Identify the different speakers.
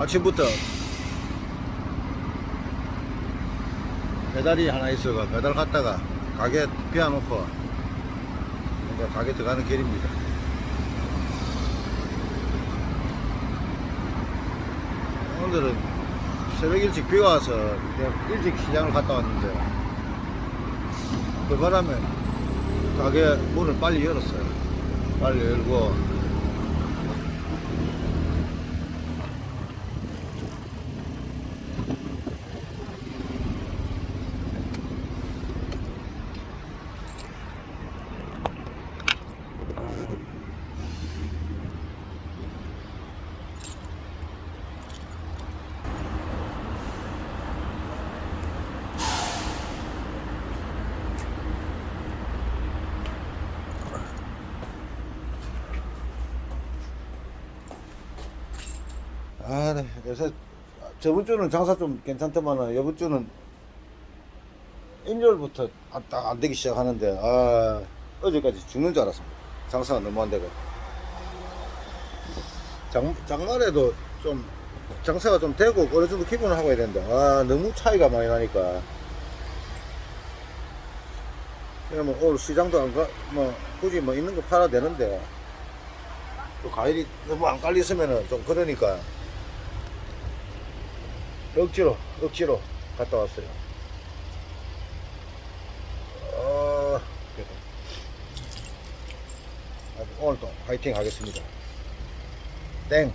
Speaker 1: 아침부터 배달이 하나 있어가 배달 갔다가 가게 비워놓고 이제 가게 들어가는 길입니다. 오늘은 새벽 일찍 비가 와서 일찍 시장을 갔다 왔는데 그 바람에 가게 문을 빨리 열었어요. 빨리 열고 아, 네. 요새 저번 주는 장사 좀 괜찮더만은 이번 주는 일요일부터 안, 딱안 되기 시작하는데 아 어제까지 죽는 줄 알았습니다. 장사가 너무 안 되고 장 장날에도 좀 장사가 좀 되고 어느 정도 기본을 하고 해야 된다. 아 너무 차이가 많이 나니까. 그러면 오늘 시장도 안 가, 뭐 굳이 뭐 있는 거 팔아야 되는데 또 과일이 너무 안 깔리으면은 좀 그러니까 억지로 억지로 갔다 왔어요. 어, 오늘도 화이팅 하겠습니다. 땡.